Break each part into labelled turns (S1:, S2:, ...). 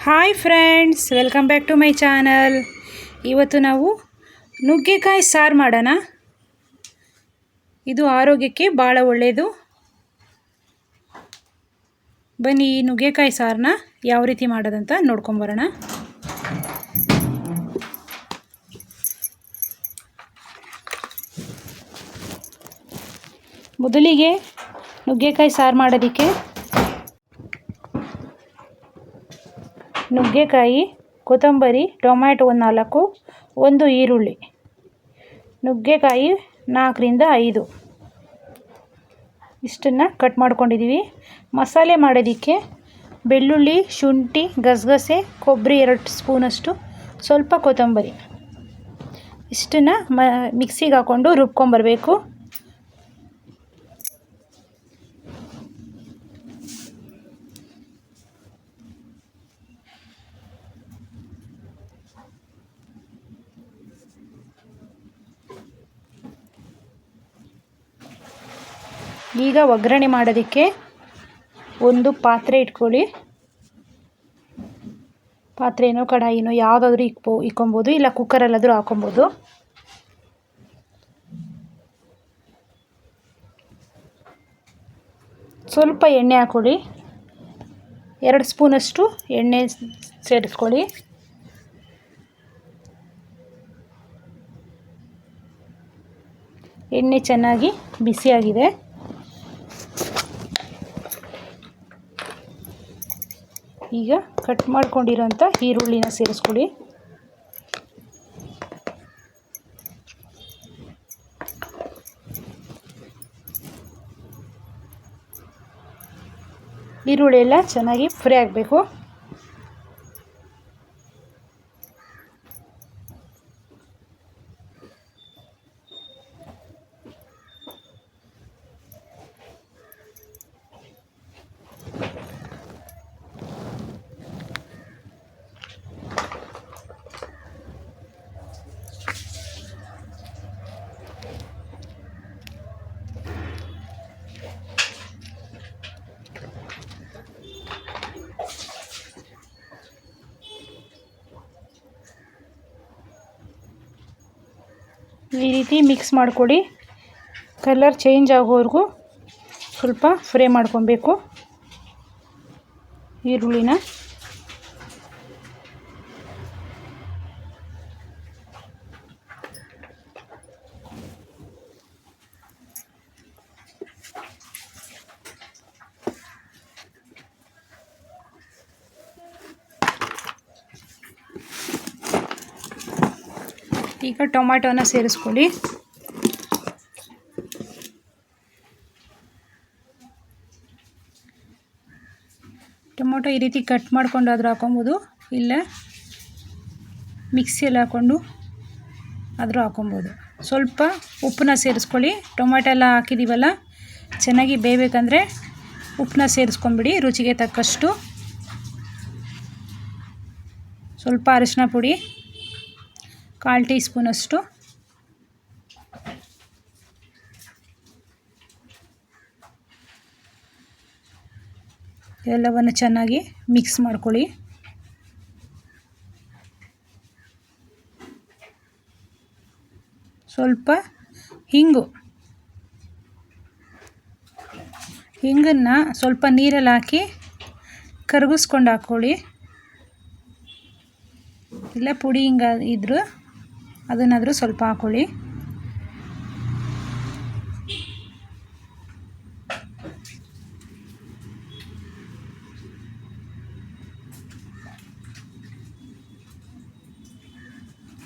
S1: Hi friends welcome back to my channel ಇವತ್ತು ನಾವು ನುಗ್ಗೆಕಾಯಿ ಸಾರು ಮಾಡೋಣ. ಇದು ಆರೋಗ್ಯಕ್ಕೆ ಭಾಳ ಒಳ್ಳೆಯದು ಬನ್ನಿ ಈ ನುಗ್ಗೆಕಾಯಿ ಸಾರನ್ನ ಯಾವ ರೀತಿ ಮಾಡೋದಂತ ನೋಡ್ಕೊಂಬರೋಣ ಮೊದಲಿಗೆ ನುಗ್ಗೆಕಾಯಿ ಸಾರು ಮಾಡೋದಕ್ಕೆ ನುಗ್ಗೆಕಾಯಿ, ಕೊತ್ತಂಬರಿ, ಟೊಮ್ಯಾಟೊ ಒಂದು ನಾಲ್ಕು, ಒಂದು ಈರುಳ್ಳಿ. ನುಗ್ಗೆಕಾಯಿ ನಾಲ್ಕರಿಂದ ಐದು. ಇಷ್ಟನ್ನು ಕಟ್ ಮಾಡ್ಕೊಂಡಿದ್ದೀವಿ ಮಸಾಲೆ ಮಾಡೋದಕ್ಕೆ ಬೆಳ್ಳುಳ್ಳಿ, ಶುಂಠಿ, ಗಸಗಸೆ, ಕೊಬ್ಬರಿ ಎರಡು ಸ್ಪೂನಷ್ಟು, ಸ್ವಲ್ಪ ಕೊತ್ತಂಬರಿ. ಇಷ್ಟನ್ನು ಮ, ಮಿಕ್ಸಿಗೆ ಹಾಕ್ಕೊಂಡು ರುಬ್ಕೊಂಬರಬೇಕು. ಈಗ ಒಗ್ಗರಣೆ ಮಾಡೋದಕ್ಕೆ ಒಂದು ಪಾತ್ರೆ ಇಟ್ಕೊಳ್ಳಿ. ಪಾತ್ರೆನೋ ಕಡಾಯಿನೋ ಯಾವುದಾದ್ರೂ ಇಕ್ಬೋ ಇಕ್ಕೊಬೋದು ಇಲ್ಲ ಕುಕ್ಕರಲ್ಲಾದರೂ ಹಾಕೊಬೋದು ಸ್ವಲ್ಪ ಎಣ್ಣೆ ಹಾಕ್ಕೊಳ್ಳಿ. ಎರಡು ಸ್ಪೂನಷ್ಟು ಎಣ್ಣೆ ಸೇರಿಸ್ಕೊಳ್ಳಿ. ಎಣ್ಣೆ ಚೆನ್ನಾಗಿ ಬಿಸಿಯಾಗಿದೆ. ಈಗ ಕಟ್ ಮಾಡ್ಕೊಂಡಿರೋಂಥ ಈರುಳ್ಳಿನ ಸೇರಿಸ್ಕೊಳ್ಳಿ. ಈರುಳ್ಳಿ ಎಲ್ಲ ಚೆನ್ನಾಗಿ ಫ್ರೈ ಆಗಬೇಕು. ಈ ರೀತಿ ಮಿಕ್ಸ್ ಮಾಡಿಕೊಡಿ. ಕಲರ್ ಚೇಂಜ್ ಆಗೋವರೆಗೂ ಸ್ವಲ್ಪ ಫ್ರೈ ಮಾಡ್ಕೊಬೇಕು. ಈರುಳ್ಳಿನ. ಈಗ ಟೊಮ್ಯಾಟೋನ ಸೇರಿಸ್ಕೊಳ್ಳಿ. ಟೊಮೊಟೊ ಈ ರೀತಿ ಕಟ್ ಮಾಡ್ಕೊಂಡಾದ್ರೂ ಹಾಕೊಬೋದು, ಇಲ್ಲ ಮಿಕ್ಸಿಯಲ್ಲಿ ಹಾಕ್ಕೊಂಡು ಆದರೂ ಹಾಕೊಬೋದು. ಸ್ವಲ್ಪ ಉಪ್ಪನ್ನ ಸೇರಿಸ್ಕೊಳ್ಳಿ. ಟೊಮ್ಯಾಟೊ ಎಲ್ಲ ಹಾಕಿದ್ದೀವಲ್ಲ ಚೆನ್ನಾಗಿ ಬೇಯಬೇಕಂದ್ರೆ ಉಪ್ಪನ್ನ ಸೇರಿಸ್ಕೊಂಬಿಡಿ, ರುಚಿಗೆ ತಕ್ಕಷ್ಟು. ಸ್ವಲ್ಪ ಅರಿಶಿನ ಪುಡಿ. ಕಾಲು ಟೀ ಸ್ಪೂನಷ್ಟು ಎಲ್ಲವನ್ನು ಚೆನ್ನಾಗಿ ಮಿಕ್ಸ್ ಮಾಡ್ಕೊಳ್ಳಿ. ಸ್ವಲ್ಪ ಹಿಂಗು. ಹಿಂಗನ್ನು ಸ್ವಲ್ಪ ನೀರಲ್ಲಿ ಹಾಕಿ ಕರಗಿಸ್ಕೊಂಡು ಹಾಕ್ಕೊಳ್ಳಿ ಇಲ್ಲ ಪುಡಿ ಹಿಂಗ ಇದ್ದರೂ ಅದನ್ನಾದರೂ ಸ್ವಲ್ಪ ಹಾಕೊಳ್ಳಿ.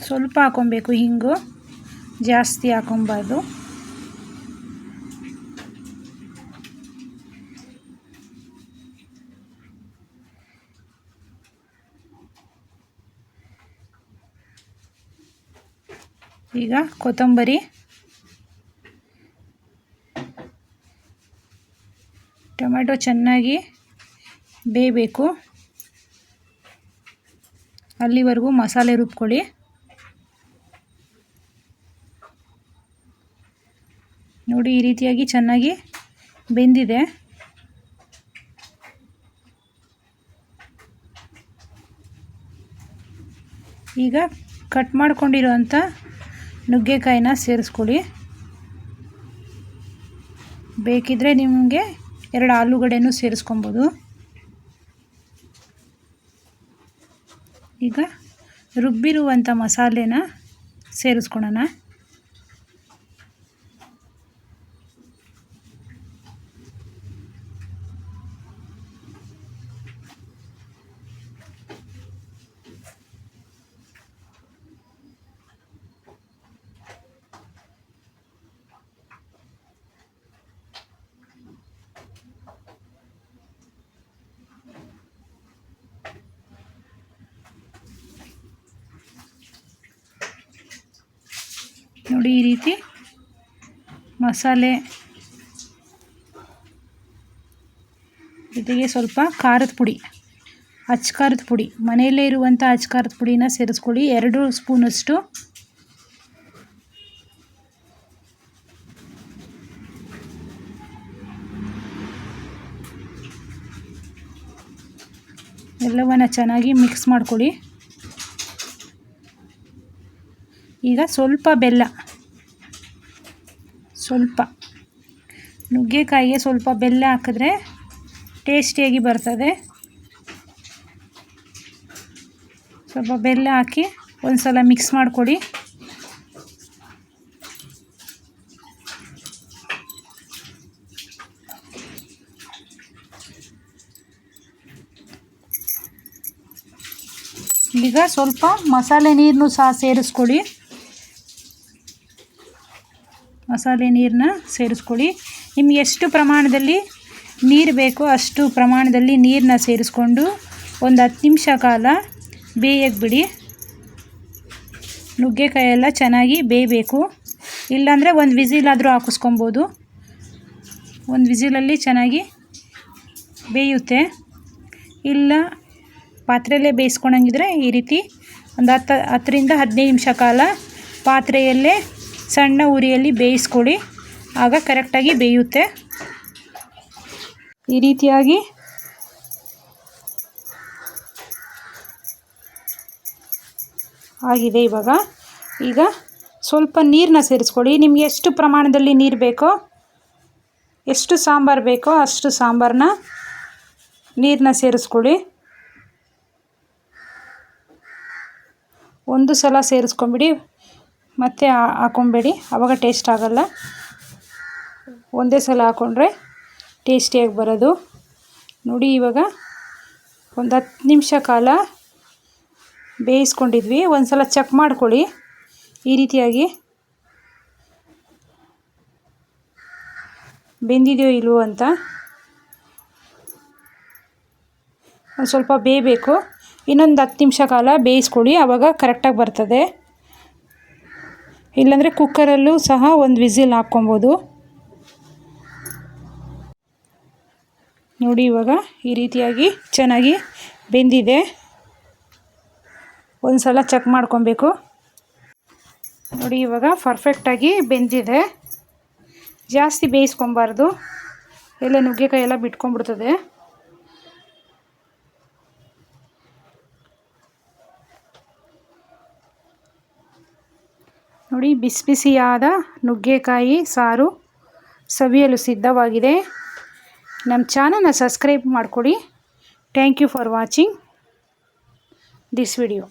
S1: ಸ್ವಲ್ಪ ಹಾಕೊಬೇಕು ಹಿಂಗು ಜಾಸ್ತಿ ಹಾಕೊಬಾರ್ದು. ಈಗ ಕೊತ್ತಂಬರಿ. ಟೊಮೆಟೊ ಚೆನ್ನಾಗಿ ಬೇಯಬೇಕು. ಅಲ್ಲಿವರೆಗೂ ಮಸಾಲೆ ರುಬ್ಕೊಳ್ಳಿ. ನೋಡಿ, ಈ ರೀತಿಯಾಗಿ ಚೆನ್ನಾಗಿ ಬೆಂದಿದೆ. ಈಗ ಕಟ್ ಮಾಡ್ಕೊಂಡಿರೋಂಥ ನುಗ್ಗೆಕಾಯಿನ ಸೇರಿಸ್ಕೊಳ್ಳಿ. ಬೇಕಿದ್ದರೆ ನಿಮಗೆ ಎರಡು ಆಲೂಗಡೆನೂ ಸೇರಿಸ್ಕೊಬೋದು. ಈಗ ರುಬ್ಬಿರುವಂಥ ಮಸಾಲೆನ ಸೇರಿಸ್ಕೊಳೋಣ. ನೋಡಿ ಈ ರೀತಿ ಮಸಾಲೆ. ಜೊತೆಗೆ ಸ್ವಲ್ಪ ಖಾರದ ಪುಡಿ, ಅಚ್ಚ ಖಾರದ ಪುಡಿ. ಮನೆಯಲ್ಲೇ ಇರುವಂಥ ಅಚ್ಚ ಖಾರದ ಪುಡಿನ ಸೇರಿಸ್ಕೊಳ್ಳಿ. ಎರಡು ಸ್ಪೂನಷ್ಟು ಎಲ್ಲವನ್ನು ಚೆನ್ನಾಗಿ ಮಿಕ್ಸ್ ಮಾಡ್ಕೊಳ್ಳಿ. ಈಗ ಸ್ವಲ್ಪ ಬೆಲ್ಲ. ಸ್ವಲ್ಪ. ನುಗ್ಗೆಕಾಯಿಗೆ ಸ್ವಲ್ಪ ಬೆಲ್ಲ ಹಾಕಿದ್ರೆ ಟೇಸ್ಟಿಯಾಗಿ ಬರ್ತದೆ. ಸ್ವಲ್ಪ ಬೆಲ್ಲ ಹಾಕಿ ಒಂದು ಸಲ ಮಿಕ್ಸ್ ಮಾಡಿಕೊಡಿ. ಈಗ ಸ್ವಲ್ಪ ಮಸಾಲೆ ನೀರನ್ನು ಸಹ ಸೇರಿಸ್ಕೊಳ್ಳಿ ಮಸಾಲೆ ನೀರನ್ನ ಸೇರಿಸ್ಕೊಳ್ಳಿ. ನಿಮ್ಗೆ ಎಷ್ಟು ಪ್ರಮಾಣದಲ್ಲಿ ನೀರು ಬೇಕೋ ಅಷ್ಟು ಪ್ರಮಾಣದಲ್ಲಿ ನೀರನ್ನ ಸೇರಿಸ್ಕೊಂಡು ಒಂದು ಹತ್ತು ನಿಮಿಷ ಕಾಲ ಬೇಯಕ್ಕೆ ಬಿಡಿ ನುಗ್ಗೆಕಾಯಿ ಎಲ್ಲ ಚೆನ್ನಾಗಿ ಬೇಯಬೇಕು. ಇಲ್ಲಾಂದರೆ ಒಂದು ವಿಸಿಲಾದರೂ ಹಾಕಿಸ್ಕೊಬೋದು. ಒಂದು ವಿಸಿಲಲ್ಲಿ ಚೆನ್ನಾಗಿ ಬೇಯುತ್ತೆ. ಇಲ್ಲ ಪಾತ್ರೆಯಲ್ಲೇ ಬೇಯಿಸ್ಕೊಳಂಗಿದ್ರೆ ಈ ರೀತಿ ಒಂದು ಹತ್ತು ಹತ್ತರಿಂದ ಹದಿನೈದು ನಿಮಿಷ ಕಾಲ ಪಾತ್ರೆಯಲ್ಲೇ ಸಣ್ಣ ಉರಿಯಲ್ಲಿ ಬೇಯಿಸ್ಕೊಳ್ಳಿ. ಆಗ ಕರೆಕ್ಟಾಗಿ ಬೇಯುತ್ತೆ. ಈ ರೀತಿಯಾಗಿ ಆಗಿದೆ ಇವಾಗ. ಈಗ ಸ್ವಲ್ಪ ನೀರನ್ನ ಸೇರಿಸ್ಕೊಳ್ಳಿ. ನಿಮ್ಗೆ ಎಷ್ಟು ಪ್ರಮಾಣದಲ್ಲಿ ನೀರು ಬೇಕೋ, ಎಷ್ಟು ಸಾಂಬಾರು ಬೇಕೋ ಅಷ್ಟು ಸಾಂಬಾರನ್ನ ನೀರನ್ನ ಸೇರಿಸ್ಕೊಳ್ಳಿ. ಒಂದು ಸಲ ಸೇರಿಸ್ಕೊಂಬಿಡಿ. ಮತ್ತೆ ಹಾಕೊಬೇಡಿ. ಆವಾಗ ಟೇಸ್ಟ್ ಆಗೋಲ್ಲ. ಒಂದೇ ಸಲ ಹಾಕ್ಕೊಂಡ್ರೆ ಟೇಸ್ಟಿಯಾಗಿ ಬರೋದು. ನೋಡಿ ಇವಾಗ ಒಂದು ಹತ್ತು ನಿಮಿಷ ಕಾಲ ಬೇಯಿಸ್ಕೊಂಡಿದ್ವಿ. ಒಂದು ಸಲ ಚೆಕ್ ಮಾಡ್ಕೊಳ್ಳಿ. ಈ ರೀತಿಯಾಗಿ ಬೆಂದಿದೆಯೋ ಇಲ್ವೋ ಅಂತ. ಒಂದು ಸ್ವಲ್ಪ ಬೇಯಬೇಕು. ಇನ್ನೊಂದು ಹತ್ತು ನಿಮಿಷ ಕಾಲ ಬೇಯಿಸ್ಕೊಳ್ಳಿ. ಆವಾಗ ಕರೆಕ್ಟಾಗಿ ಬರ್ತದೆ. ಇಲ್ಲಾಂದರೆ ಕುಕ್ಕರಲ್ಲೂ ಸಹ ಒಂದು ವಿಸಿಲ್ ಹಾಕ್ಕೊಬೋದು. ನೋಡಿ ಇವಾಗ ಈ ರೀತಿಯಾಗಿ ಚೆನ್ನಾಗಿ ಬೆಂದಿದೆ. ಒಂದು ಸಲ ಚೆಕ್ ಮಾಡ್ಕೊಬೇಕು. ನೋಡಿ ಇವಾಗ ಪರ್ಫೆಕ್ಟಾಗಿ ಬೆಂದಿದೆ. ಜಾಸ್ತಿ ಬೇಯಿಸ್ಕೊಬಾರ್ದು. ಎಲ್ಲ ನುಗ್ಗೆಕಾಯಿ ಎಲ್ಲ ಬಿಟ್ಕೊಂಡ್ಬಿಡ್ತದೆ. ನೋಡಿ ಬಿಸಿ ಬಿಸಿಯಾದ ನುಗ್ಗೆಕಾಯಿ ಸಾರು ಸವಿಯಲು ಸಿದ್ಧವಾಗಿದೆ. ನಮ್ಮ ಚಾನಲ್ನ ಸಬ್ಸ್ಕ್ರೈಬ್ ಮಾಡಿಕೊಡಿ. Thank you for watching this video.